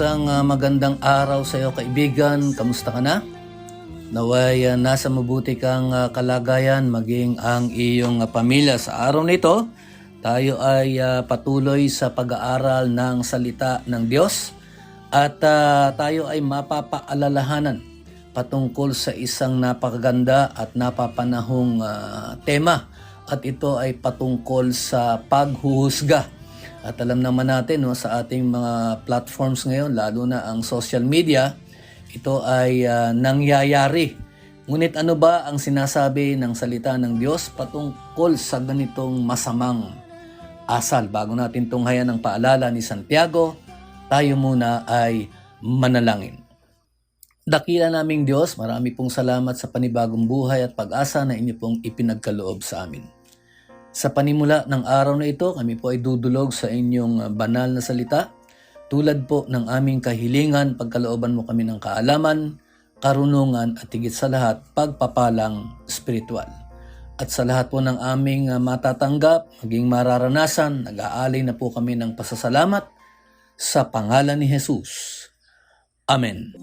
Isang ah, magandang araw sa iyo kaibigan. Kamusta ka na? Naway ah, nasa mabuti kang ah, kalagayan maging ang iyong ah, pamilya sa araw nito. Tayo ay ah, patuloy sa pag-aaral ng salita ng Diyos at ah, tayo ay mapapaalalahanan patungkol sa isang napakaganda at napapanahong ah, tema at ito ay patungkol sa paghuhusga. At alam naman natin no, sa ating mga platforms ngayon, lalo na ang social media, ito ay ah, nangyayari. Ngunit ano ba ang sinasabi ng salita ng Diyos patungkol sa ganitong masamang asal? Bago natin tunghayan ang paalala ni Santiago, tayo muna ay manalangin. Dakila naming Diyos, marami pong salamat sa panibagong buhay at pag-asa na inyo pong ipinagkaloob sa amin. Sa panimula ng araw na ito, kami po ay dudulog sa inyong uh, banal na salita. Tulad po ng aming kahilingan, pagkalooban mo kami ng kaalaman, karunungan at higit sa lahat, pagpapalang spiritual. At sa lahat po ng aming uh, matatanggap, maging mararanasan, nag-aalay na po kami ng pasasalamat sa pangalan ni Jesus. Amen.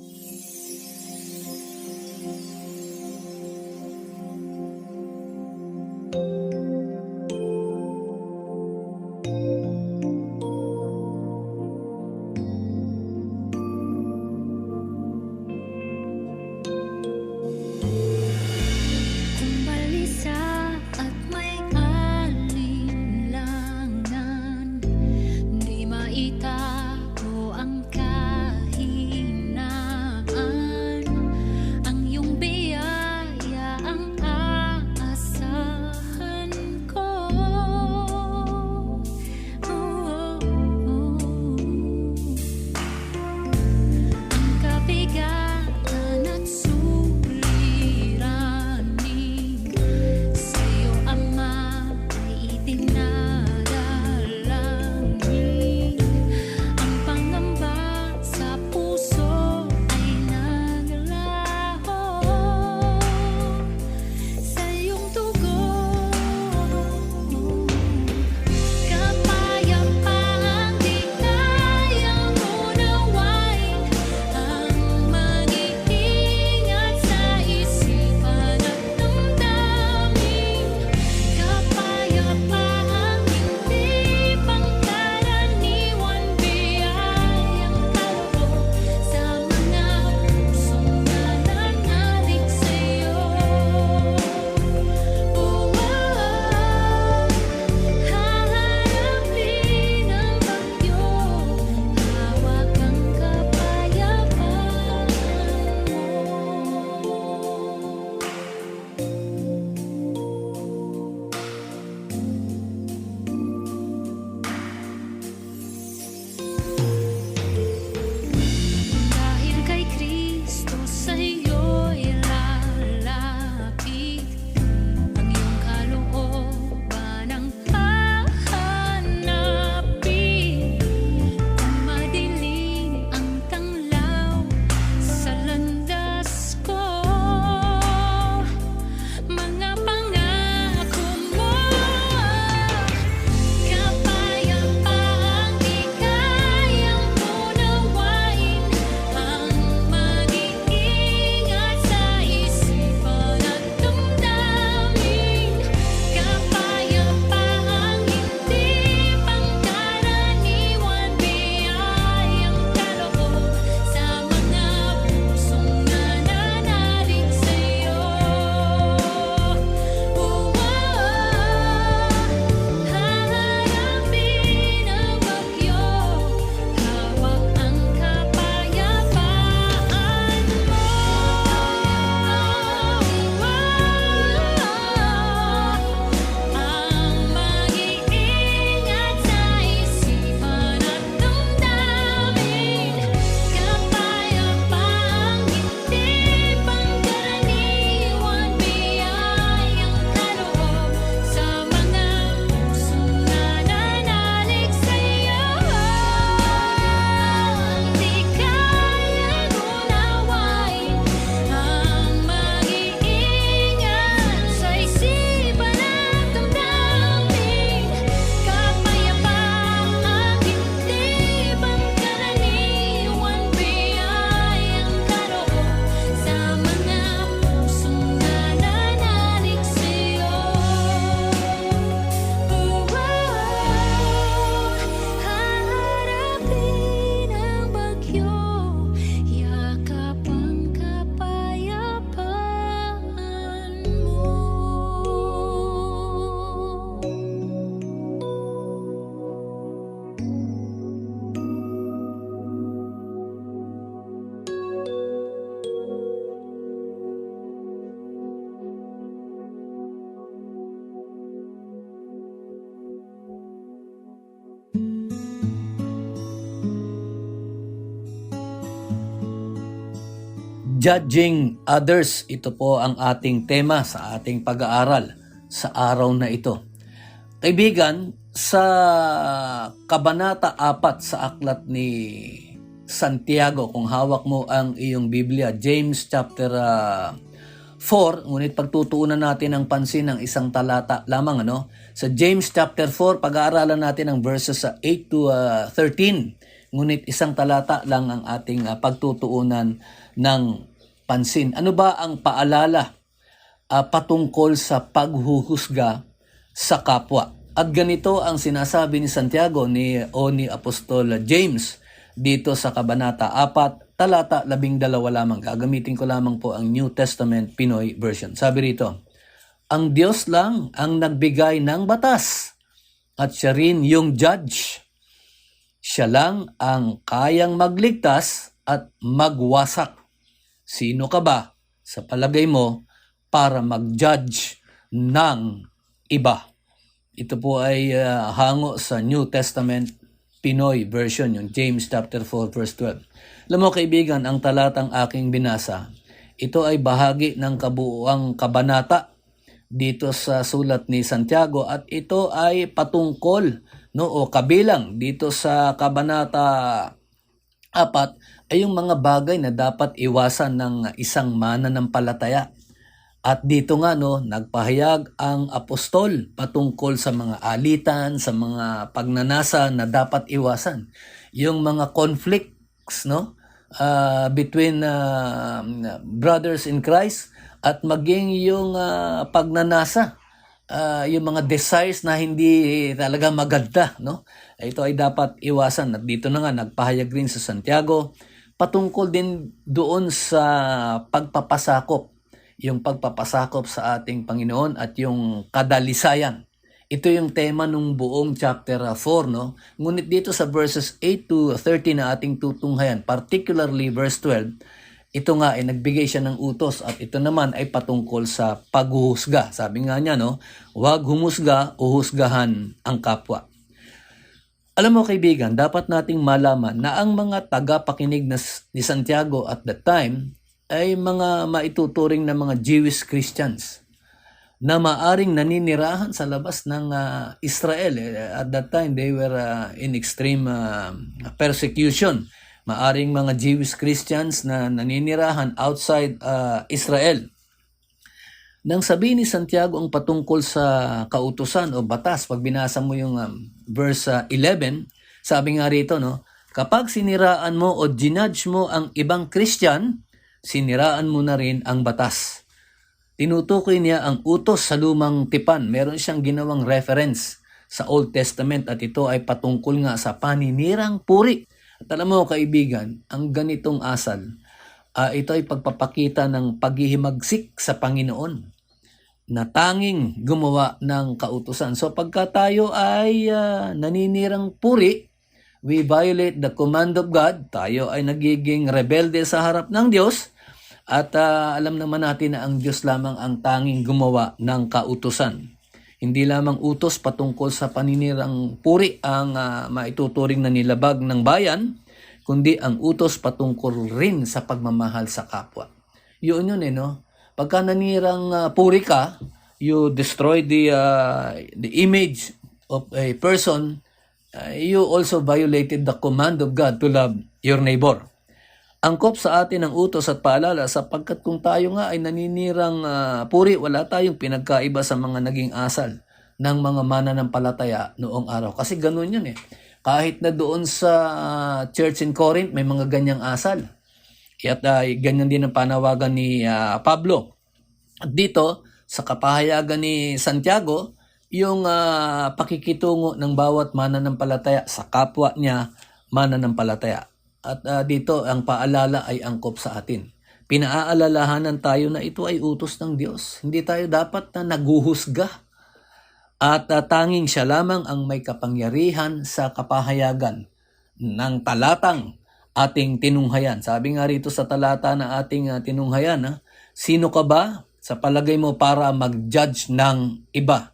Judging others, ito po ang ating tema sa ating pag-aaral sa araw na ito. Kaibigan, sa Kabanata 4 sa aklat ni Santiago, kung hawak mo ang iyong Biblia, James chapter ah, 4, ngunit pagtutuunan natin ang pansin ng isang talata lamang ano. Sa James chapter 4, pag-aaralan natin ang verses sa 8 to ah, 13. Ngunit isang talata lang ang ating ah, pagtutuunan ng pansin. Ano ba ang paalala ah, patungkol sa paghuhusga sa kapwa? At ganito ang sinasabi ni Santiago ni o ni Apostol James dito sa Kabanata 4, talata 12 lamang. Gagamitin ko lamang po ang New Testament Pinoy version. Sabi rito, ang Diyos lang ang nagbigay ng batas at siya rin yung judge. Siya lang ang kayang magligtas at magwasak. Sino ka ba sa palagay mo para mag-judge ng iba? Ito po ay ah, hango sa New Testament Pinoy version, yung James chapter 4 verse 12. Alam kaibigan, ang talatang aking binasa, ito ay bahagi ng kabuuang kabanata dito sa sulat ni Santiago at ito ay patungkol no o kabilang dito sa kabanata apat ay yung mga bagay na dapat iwasan ng isang mananampalataya. At dito nga no, nagpahayag ang apostol patungkol sa mga alitan, sa mga pagnanasa na dapat iwasan. Yung mga conflicts no, uh, between uh, brothers in Christ at maging yung uh, pagnanasa, uh, yung mga desires na hindi talaga maganda, no? Ito ay dapat iwasan. At dito na nga nagpahayag rin sa Santiago patungkol din doon sa pagpapasakop yung pagpapasakop sa ating Panginoon at yung kadalisayan. Ito yung tema ng buong chapter 4, no? Ngunit dito sa verses 8 to 13 na ating tutunghayan, particularly verse 12, ito nga ay nagbigay siya ng utos at ito naman ay patungkol sa paghuhusga. Sabi nga niya, no? Huwag humusga o husgahan ang kapwa. Alam mo kaibigan, dapat nating malaman na ang mga tagapakinig na, ni Santiago at that time ay mga maituturing na mga Jewish Christians na maaring naninirahan sa labas ng ah, Israel. Eh, At that time, they were ah, in extreme ah, persecution. Maaring mga Jewish Christians na naninirahan outside ah, Israel. Nang sabihin ni Santiago ang patungkol sa kautusan o batas, pag binasa mo yung um, verse ah, 11, sabi nga rito, no, kapag siniraan mo o ginudge mo ang ibang Christian, siniraan mo na rin ang batas. Tinutukoy niya ang utos sa lumang tipan. Meron siyang ginawang reference sa Old Testament at ito ay patungkol nga sa paninirang puri. At alam mo kaibigan, ang ganitong asal, ah, ito ay pagpapakita ng paghihimagsik sa Panginoon na tanging gumawa ng kautusan. So pagka tayo ay ah, naninirang puri, we violate the command of God, tayo ay nagiging rebelde sa harap ng Diyos, at ah, alam naman natin na ang Diyos lamang ang tanging gumawa ng kautusan. Hindi lamang utos patungkol sa paninirang puri ang ah, maituturing na nilabag ng bayan, kundi ang utos patungkol rin sa pagmamahal sa kapwa. Yun yun eh, no? Pagka nanirang ah, puri ka, you destroy the, ah, the image of a person, ah, you also violated the command of God to love your neighbor. Angkop sa atin ang utos at paalala sapagkat kung tayo nga ay naninirang ah, puri, wala tayong pinagkaiba sa mga naging asal ng mga mananampalataya noong araw. Kasi ganun yun eh. Kahit na doon sa ah, church in Corinth, may mga ganyang asal. At ah, ganyan din ang panawagan ni ah, Pablo. At dito, sa kapahayagan ni Santiago, yung ah, pakikitungo ng bawat mananampalataya sa kapwa niya mananampalataya. At ah, dito, ang paalala ay angkop sa atin. Pinaaalalahanan tayo na ito ay utos ng Diyos. Hindi tayo dapat na naguhusga. At ah, tanging siya lamang ang may kapangyarihan sa kapahayagan ng talatang ating tinunghayan. Sabi nga rito sa talata na ating ah, tinunghayan, ha, sino ka ba sa palagay mo para mag-judge ng iba?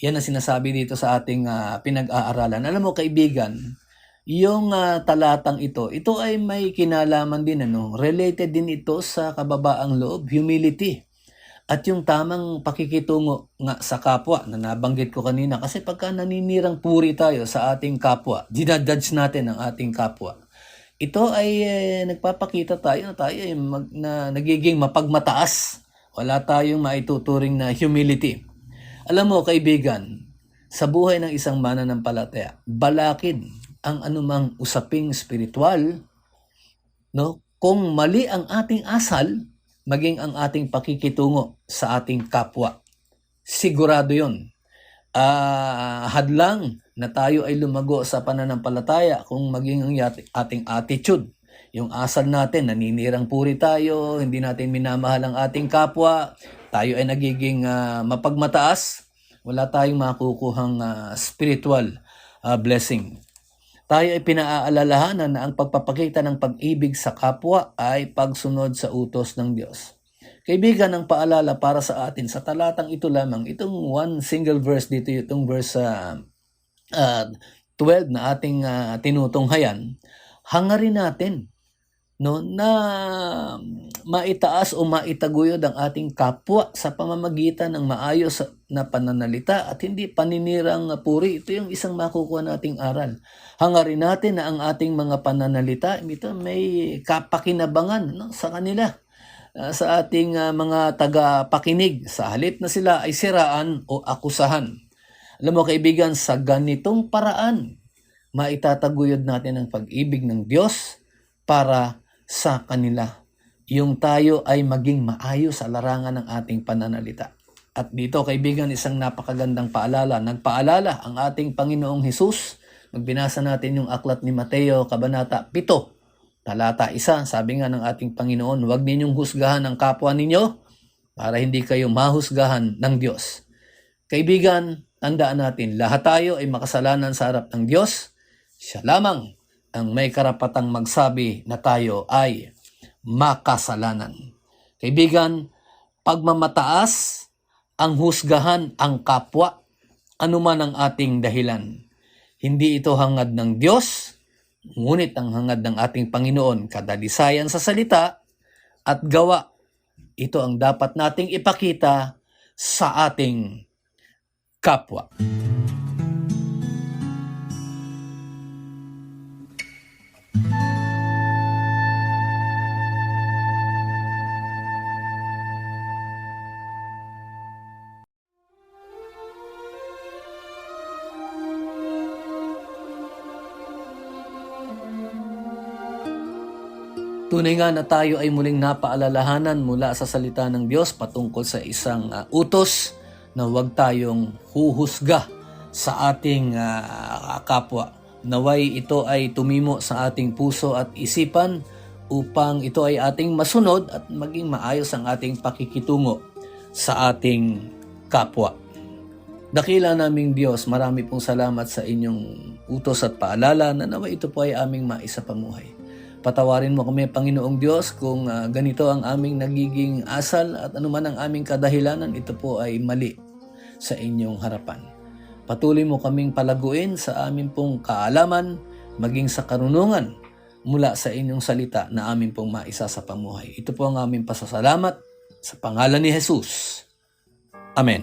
Yan ang sinasabi dito sa ating ah, pinag-aaralan. Alam mo kaibigan, yung ah, talatang ito, ito ay may kinalaman din ano, related din ito sa kababaang loob, humility. At yung tamang pakikitungo nga sa kapwa na nabanggit ko kanina kasi pagka naninirang puri tayo sa ating kapwa, dinadudge natin ang ating kapwa. Ito ay eh, nagpapakita tayo na tayo ay mag, na nagiging mapagmataas. Wala tayong maituturing na humility. Alam mo kaibigan, sa buhay ng isang mananampalataya, balakid ang anumang usaping spiritual, no? Kung mali ang ating asal, maging ang ating pakikitungo sa ating kapwa. Sigurado 'yon. Ah, hadlang na tayo ay lumago sa pananampalataya kung maging ang ating attitude. Yung asal natin, naninirang puri tayo, hindi natin minamahal ang ating kapwa, tayo ay nagiging ah, mapagmataas, wala tayong makukuhang ah, spiritual ah, blessing. Tayo ay pinaaalalahanan na ang pagpapakita ng pag-ibig sa kapwa ay pagsunod sa utos ng Diyos. Kaibigan, ang paalala para sa atin sa talatang ito lamang, itong one single verse dito, itong verse ah, ah, 12 na ating ah, tinutunghayan, hangarin natin no na maitaas o maitaguyod ang ating kapwa sa pamamagitan ng maayos na pananalita at hindi paninirang puri. Ito yung isang makukuha nating aral. Hangarin natin na ang ating mga pananalita ito may kapakinabangan no, sa kanila uh, sa ating uh, mga taga-pakinig sa halip na sila ay siraan o akusahan. Alam mo kaibigan, sa ganitong paraan, maitataguyod natin ang pag-ibig ng Diyos para sa kanila. Yung tayo ay maging maayos sa larangan ng ating pananalita. At dito kaibigan, isang napakagandang paalala. Nagpaalala ang ating Panginoong Hesus. Magbinasa natin yung aklat ni Mateo, Kabanata 7, talata 1. Sabi nga ng ating Panginoon, huwag ninyong husgahan ang kapwa ninyo para hindi kayo mahusgahan ng Diyos. Kaibigan, tandaan natin, lahat tayo ay makasalanan sa harap ng Diyos. Siya lamang ang may karapatang magsabi na tayo ay makasalanan. Kaibigan, pagmamataas ang husgahan ang kapwa, anuman ang ating dahilan. Hindi ito hangad ng Diyos, ngunit ang hangad ng ating Panginoon, kadalisayan sa salita at gawa. Ito ang dapat nating ipakita sa ating kapwa. Tunay nga na tayo ay muling napaalalahanan mula sa salita ng Diyos patungkol sa isang ah, utos na huwag tayong huhusga sa ating ah, kapwa. Naway ito ay tumimo sa ating puso at isipan upang ito ay ating masunod at maging maayos ang ating pakikitungo sa ating kapwa. Dakila naming Diyos, marami pong salamat sa inyong utos at paalala na nawa ito po ay aming maisapamuhay. Patawarin mo kami, Panginoong Diyos, kung ah, ganito ang aming nagiging asal at anuman ang aming kadahilanan, ito po ay mali sa inyong harapan. Patuloy mo kaming palaguin sa aming pong kaalaman, maging sa karunungan mula sa inyong salita na amin pong maisa sa pamuhay. Ito po ang aming pasasalamat sa pangalan ni Jesus. Amen.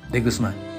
de Guzman.